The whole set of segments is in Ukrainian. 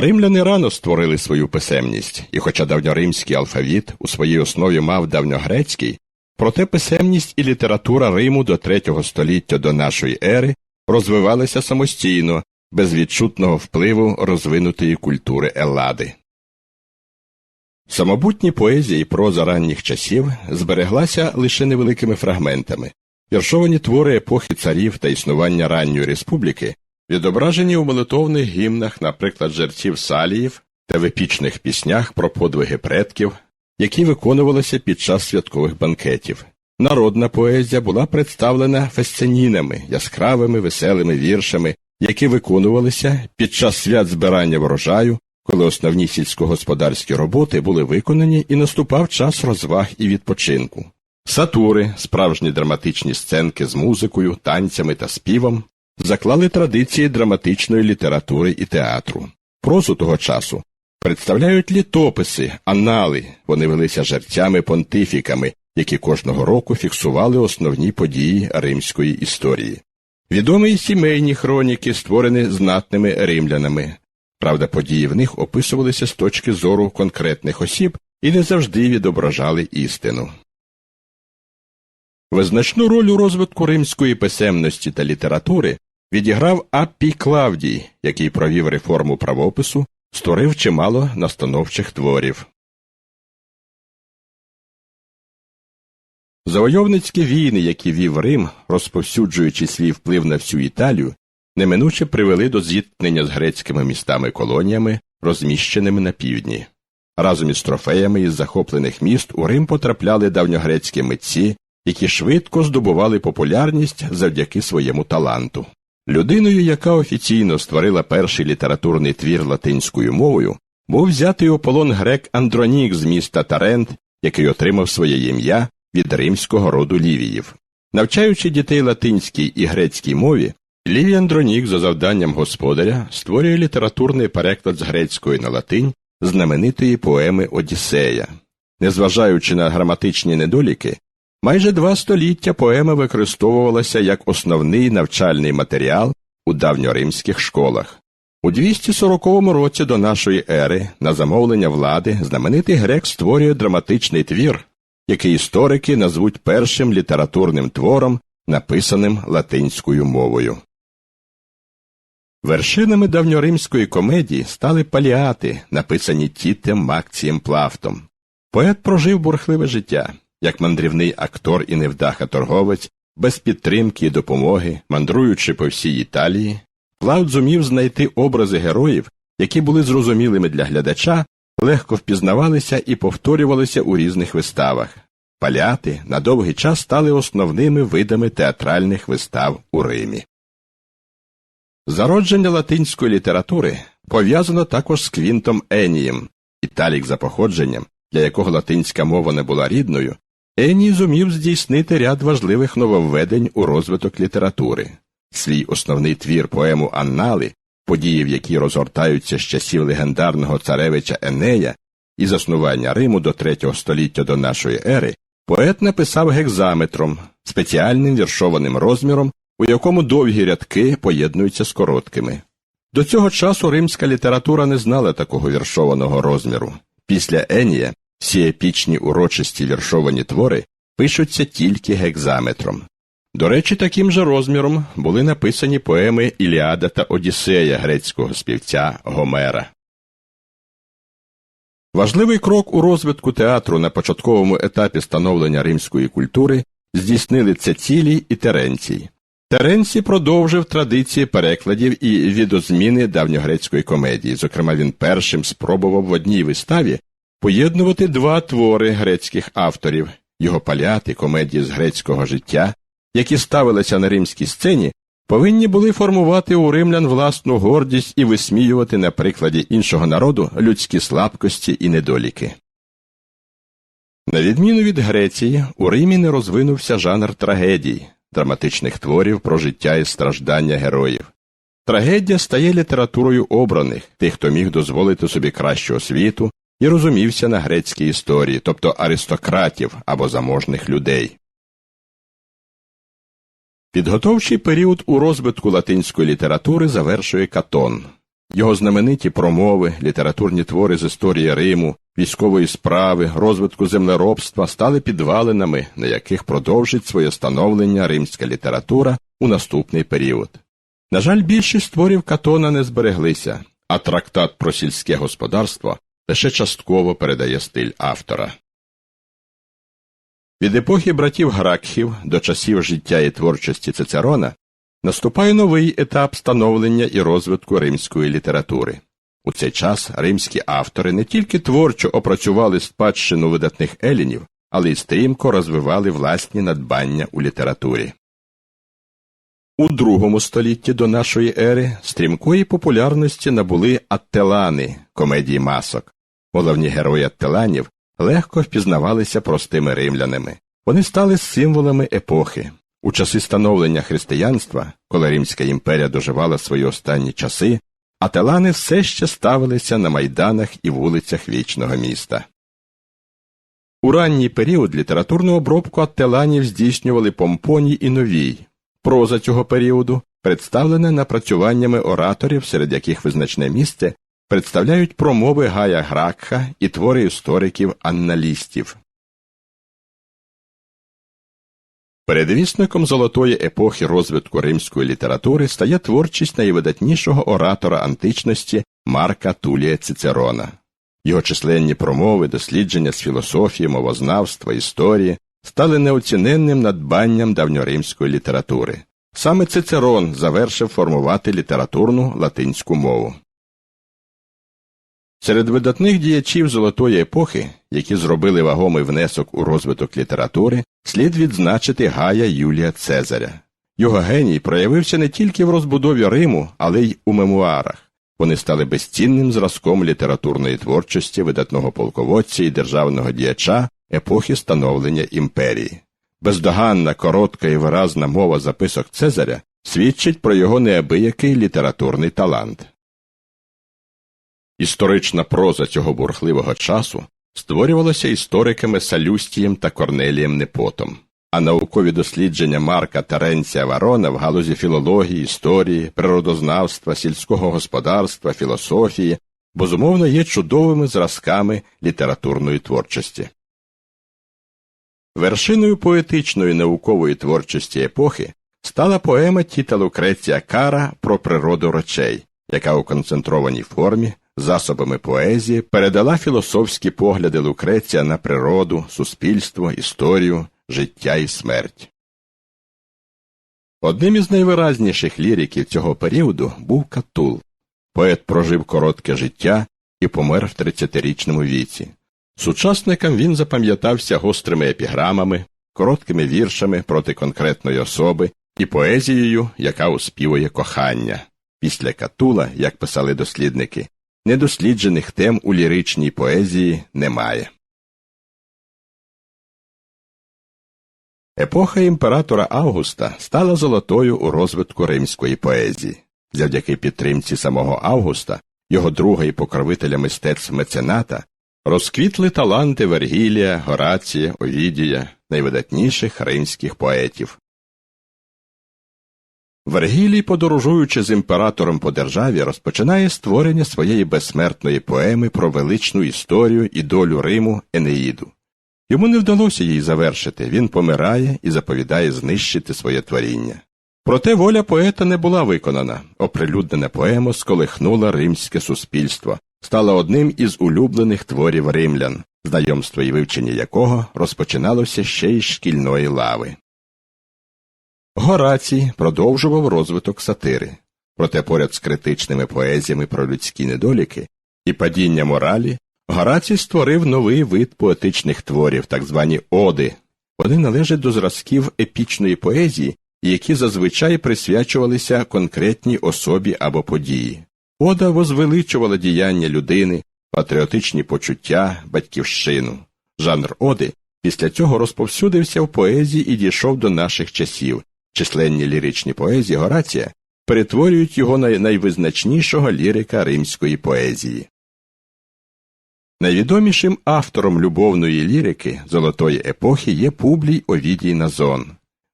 Римляни рано створили свою писемність, і хоча давньоримський алфавіт у своїй основі мав давньогрецький, проте писемність і література Риму до третього століття до нашої ери розвивалися самостійно, без відчутного впливу розвинутої культури Еллади. Самобутні поезія і проза ранніх часів збереглася лише невеликими фрагментами. Віршовані твори епохи царів та існування ранньої республіки відображені у молитовних гімнах, наприклад, жерців Саліїв та в епічних піснях про подвиги предків, які виконувалися під час святкових банкетів. Народна поезія була представлена фесценінами, яскравими веселими віршами, які виконувалися під час свят збирання врожаю, коли основні сільськогосподарські роботи були виконані і наступав час розваг і відпочинку. Сатури, справжні драматичні сценки з музикою, танцями та співом, заклали традиції драматичної літератури і театру. Прозу того часу представляють літописи, анали, вони велися жерцями понтифіками, які кожного року фіксували основні події римської історії. Відомі й сімейні хроніки, створені знатними римлянами. Правда, події в них описувалися з точки зору конкретних осіб і не завжди відображали істину. Визначну роль у розвитку римської писемності та літератури відіграв Аппій Клавдій, який провів реформу правопису, створив чимало настановчих творів. Завойовницькі війни, які вів Рим, розповсюджуючи свій вплив на всю Італію, неминуче привели до зіткнення з грецькими містами колоніями, розміщеними на півдні. Разом із трофеями із захоплених міст у Рим потрапляли давньогрецькі митці, які швидко здобували популярність завдяки своєму таланту. Людиною, яка офіційно створила перший літературний твір латинською мовою, був взятий у полон грек Андронік з міста Тарент, який отримав своє ім'я від римського роду Лівіїв. Навчаючи дітей латинській і грецькій мові, Лівій Андронік за завданням господаря створює літературний переклад з грецької на латинь знаменитої поеми Одіссея. Незважаючи на граматичні недоліки, майже два століття поема використовувалася як основний навчальний матеріал у давньоримських школах. У 240 році до нашої ери на замовлення влади знаменитий грек створює драматичний твір, який історики назвуть першим літературним твором, написаним латинською мовою. Вершинами давньоримської комедії стали паліати, написані Тітем Макцієм Плафтом. Поет прожив бурхливе життя, як мандрівний актор і невдаха торговець, без підтримки і допомоги, мандруючи по всій Італії, Плафт зумів знайти образи героїв, які були зрозумілими для глядача, легко впізнавалися і повторювалися у різних виставах. Паляти на довгий час стали основними видами театральних вистав у Римі. Зародження латинської літератури пов'язано також з Квінтом Енієм, італік за походженням, для якого латинська мова не була рідною, Еній зумів здійснити ряд важливих нововведень у розвиток літератури. Свій основний твір поему Аннали, події, в якій розгортаються з часів легендарного царевича Енея і заснування Риму до третього століття до нашої ери, поет написав гекзаметром, спеціальним віршованим розміром, у якому довгі рядки поєднуються з короткими. До цього часу римська література не знала такого віршованого розміру. Після Енія всі епічні урочисті віршовані твори пишуться тільки гекзаметром. До речі, таким же розміром були написані поеми Іліада та Одіссея грецького співця Гомера. Важливий крок у розвитку театру на початковому етапі становлення римської культури здійснили Цецілій і Теренцій. Теренцій продовжив традиції перекладів і відозміни давньогрецької комедії. Зокрема, він першим спробував в одній виставі поєднувати два твори грецьких авторів його паляти, комедії з грецького життя, які ставилися на римській сцені, повинні були формувати у римлян власну гордість і висміювати на прикладі іншого народу людські слабкості і недоліки. На відміну від Греції, у Римі не розвинувся жанр трагедій, драматичних творів про життя і страждання героїв. Трагедія стає літературою обраних, тих, хто міг дозволити собі кращу освіту і розумівся на грецькій історії, тобто аристократів або заможних людей. Підготовчий період у розвитку латинської літератури завершує Катон. Його знамениті промови, літературні твори з історії Риму, військової справи, розвитку землеробства стали підвалинами, на яких продовжить своє становлення римська література у наступний період. На жаль, більшість творів Катона не збереглися, а трактат про сільське господарство лише частково передає стиль автора. Від епохи братів Гракхів до часів життя і творчості Цицерона наступає новий етап становлення і розвитку римської літератури. У цей час римські автори не тільки творчо опрацювали спадщину видатних елінів, але й стрімко розвивали власні надбання у літературі. У другому столітті до нашої ери стрімкої популярності набули аттелани комедії масок. Головні герої аттеланів легко впізнавалися простими римлянами. Вони стали символами епохи. У часи становлення християнства, коли Римська імперія доживала свої останні часи, ателани все ще ставилися на майданах і вулицях вічного міста. У ранній період літературну обробку ателанів здійснювали помпоній і новій. Проза цього періоду представлена напрацюваннями ораторів, серед яких визначне місце представляють промови Гая Гракха і твори істориків анналістів. Передвісником золотої епохи розвитку римської літератури стає творчість найвидатнішого оратора античності Марка Тулія Цицерона. Його численні промови, дослідження з філософії, мовознавства, історії стали неоціненним надбанням давньоримської літератури. Саме Цицерон завершив формувати літературну латинську мову. Серед видатних діячів золотої епохи, які зробили вагомий внесок у розвиток літератури, слід відзначити Гая Юлія Цезаря. Його геній проявився не тільки в розбудові Риму, але й у мемуарах. Вони стали безцінним зразком літературної творчості видатного полководця і державного діяча епохи становлення імперії. Бездоганна, коротка і виразна мова записок Цезаря свідчить про його неабиякий літературний талант. Історична проза цього бурхливого часу створювалася істориками Салюстієм та Корнелієм Непотом, а наукові дослідження Марка Теренція Варона в галузі філології, історії, природознавства, сільського господарства, філософії безумовно є чудовими зразками літературної творчості. Вершиною поетичної наукової творчості епохи стала поема Тіта Лукреція Кара про природу речей, яка у концентрованій формі засобами поезії передала філософські погляди Лукреція на природу, суспільство, історію, життя і смерть. Одним із найвиразніших ліриків цього періоду був Катул. Поет прожив коротке життя і помер в 30-річному віці. Сучасникам він запам'ятався гострими епіграмами, короткими віршами проти конкретної особи і поезією, яка оспівує кохання. Після Катула, як писали дослідники, недосліджених тем у ліричній поезії немає. Епоха імператора Августа стала золотою у розвитку римської поезії. Завдяки підтримці самого Августа, його друга і покровителя мистецтв мецената, розквітли таланти Вергілія, Горація, Овідія, найвидатніших римських поетів. Вергілій, подорожуючи з імператором по державі, розпочинає створення своєї безсмертної поеми про величну історію і долю Риму Енеїду. Йому не вдалося її завершити, він помирає і заповідає знищити своє творіння. Проте воля поета не була виконана, оприлюднена поема сколихнула римське суспільство, стала одним із улюблених творів римлян, знайомство і вивчення якого розпочиналося ще й шкільної лави. Горацій продовжував розвиток сатири, проте поряд з критичними поезіями про людські недоліки і падіння моралі Горацій створив новий вид поетичних творів, так звані оди. Вони належать до зразків епічної поезії, які зазвичай присвячувалися конкретній особі або події. Ода возвеличувала діяння людини, патріотичні почуття, батьківщину. Жанр оди після цього розповсюдився в поезії і дійшов до наших часів. Численні ліричні поезії Горація перетворюють його на найвизначнішого лірика римської поезії. Найвідомішим автором любовної лірики золотої епохи є Публій Овідій Назон.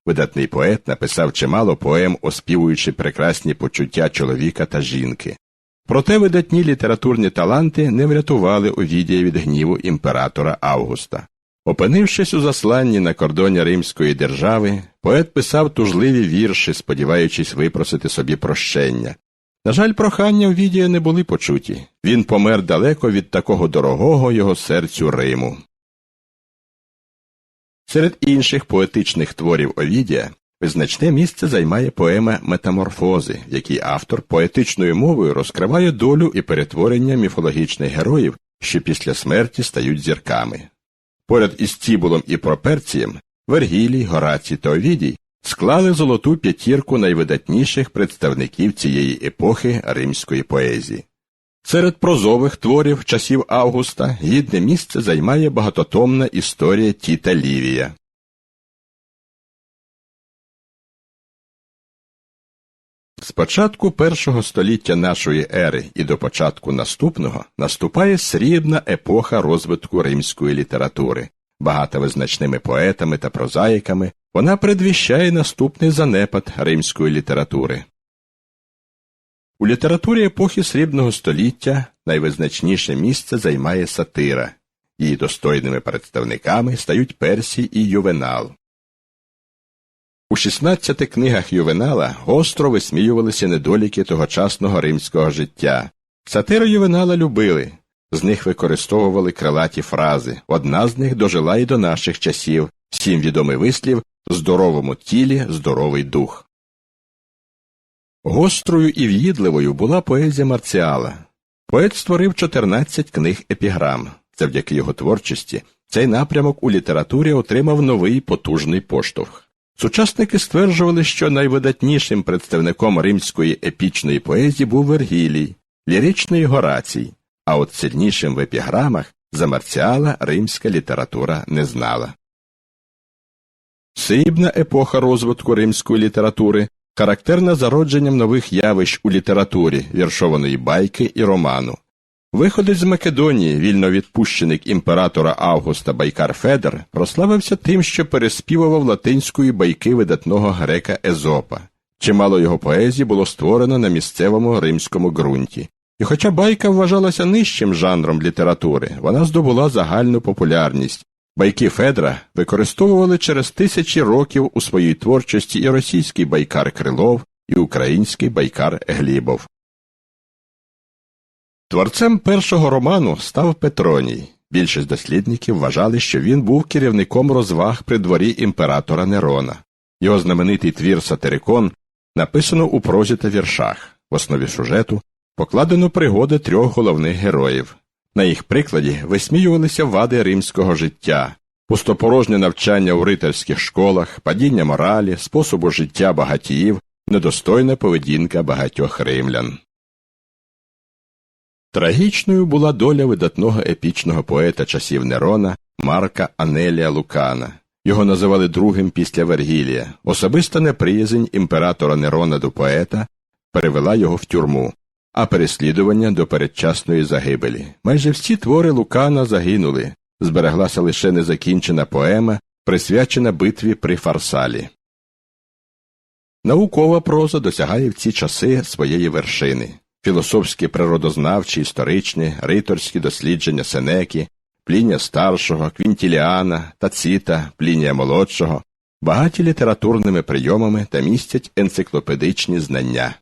Видатний поет написав чимало поем, оспівуючи прекрасні почуття чоловіка та жінки. Проте видатні літературні таланти не врятували Овідія від гніву імператора Августа. Опинившись у засланні на кордоні Римської держави, поет писав тужливі вірші, сподіваючись випросити собі прощення. На жаль, прохання Овідія не були почуті. Він помер далеко від такого дорогого його серцю Риму. Серед інших поетичних творів Овідія визначне місце займає поема Метаморфози, в якій автор поетичною мовою розкриває долю і перетворення міфологічних героїв, що після смерті стають зірками. Поряд із Цібулом і Проперцієм Вергілій, Горацій та Овідій склали золоту п'ятірку найвидатніших представників цієї епохи римської поезії. Серед прозових творів часів Августа гідне місце займає багатотомна історія Тіта Лівія. З початку першого століття нашої ери і до початку наступного наступає срібна епоха розвитку римської літератури. Багата визначними поетами та прозаїками, вона предвіщає наступний занепад римської літератури. У літературі епохи срібного століття найвизначніше місце займає сатира. Її достойними представниками стають Персій і Ювенал. У 16 книгах Ювенала гостро висміювалися недоліки тогочасного римського життя. Сатиру Ювенала любили, з них використовували крилаті фрази. Одна з них дожила й до наших часів, всім відомий вислів здоровому тілі здоровий дух. Гострою і в'їдливою була поезія Марціала. Поет створив 14 книг епіграм. Завдяки його творчості цей напрямок у літературі отримав новий потужний поштовх. Сучасники стверджували, що найвидатнішим представником римської епічної поезії був Вергілій, ліричний Горацій, а от сильнішим в епіграмах за Марціала римська література не знала. Срібна епоха розвитку римської літератури характерна зародженням нових явищ у літературі, віршованої байки і роману. Виходець з Македонії, вільновідпущеник імператора Августа Байкар Федер, прославився тим, що переспівував латинської байки видатного грека Езопа. Чимало його поезії було створено на місцевому римському ґрунті. І хоча байка вважалася нижчим жанром літератури, вона здобула загальну популярність. Байки Федра використовували через тисячі років у своїй творчості і російський байкар Крилов, і український байкар Глібов. Творцем першого роману став Петроній. Більшість дослідників вважали, що він був керівником розваг при дворі імператора Нерона. Його знаменитий твір Сатирикон написано у прозі та віршах. В основі сюжету покладено пригоди трьох головних героїв. На їх прикладі висміювалися вади римського життя, пустопорожнє навчання у рицарських школах, падіння моралі, способу життя багатіїв, недостойна поведінка багатьох римлян. Трагічною була доля видатного епічного поета часів Нерона Марка Анелія Лукана. Його називали другим після Вергілія. Особиста неприязнь імператора Нерона до поета перевела його в тюрму, а переслідування до передчасної загибелі. Майже всі твори Лукана загинули, збереглася лише незакінчена поема, присвячена битві при Фарсалі. Наукова проза досягає в ці часи своєї вершини філософські природознавчі, історичні, риторські дослідження Сенекі, Плінія старшого, Квінтіліана, Тацита, Плінія молодшого, багаті літературними прийомами та містять енциклопедичні знання.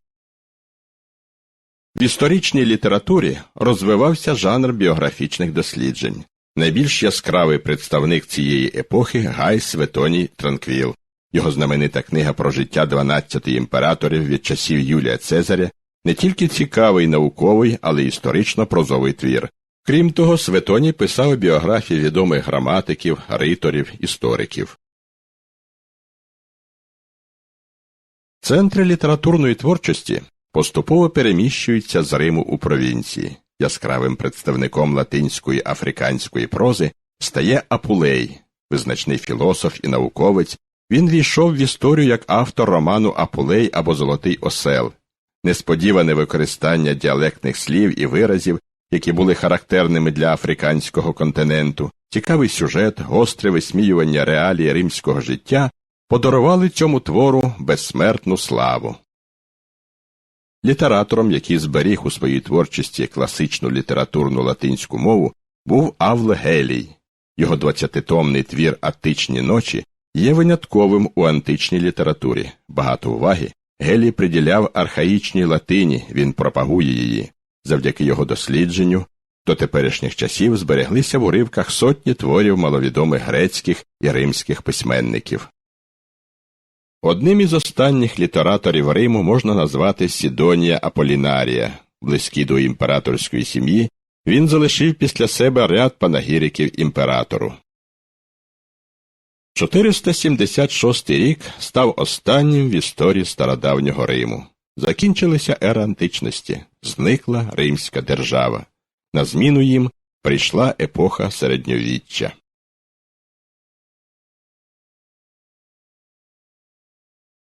В історичній літературі розвивався жанр біографічних досліджень. Найбільш яскравий представник цієї епохи Гай Светоній Транквіл. Його знаменита книга про життя 12 імператорів від часів Юлія Цезаря не тільки цікавий науковий, але й історично прозовий твір. Крім того, Светоній писав біографії відомих граматиків, риторів, істориків. Центри літературної творчості поступово переміщуються з Риму у провінції. Яскравим представником латинської африканської прози стає Апулей, визначний філософ і науковець. Він війшов в історію як автор роману Апулей або Золотий осел, несподіване використання діалектних слів і виразів, які були характерними для африканського континенту, цікавий сюжет, гостре висміювання реалії римського життя подарували цьому твору безсмертну славу. Літератором, який зберіг у своїй творчості класичну літературну латинську мову, був Авле Гелій. Його двадцятитомний твір Аттичні ночі є винятковим у античній літературі. Багато уваги Гелій приділяв архаїчній латині, він пропагує її. Завдяки його дослідженню до теперішніх часів збереглися в уривках сотні творів маловідомих грецьких і римських письменників. Одним із останніх літераторів Риму можна назвати Сідонія Аполінарія. Близький до імператорської сім'ї, він залишив після себе ряд панагіриків імператору. 476 рік став останнім в історії стародавнього Риму. Закінчилася ера античності, зникла Римська держава. На зміну їм прийшла епоха середньовіччя.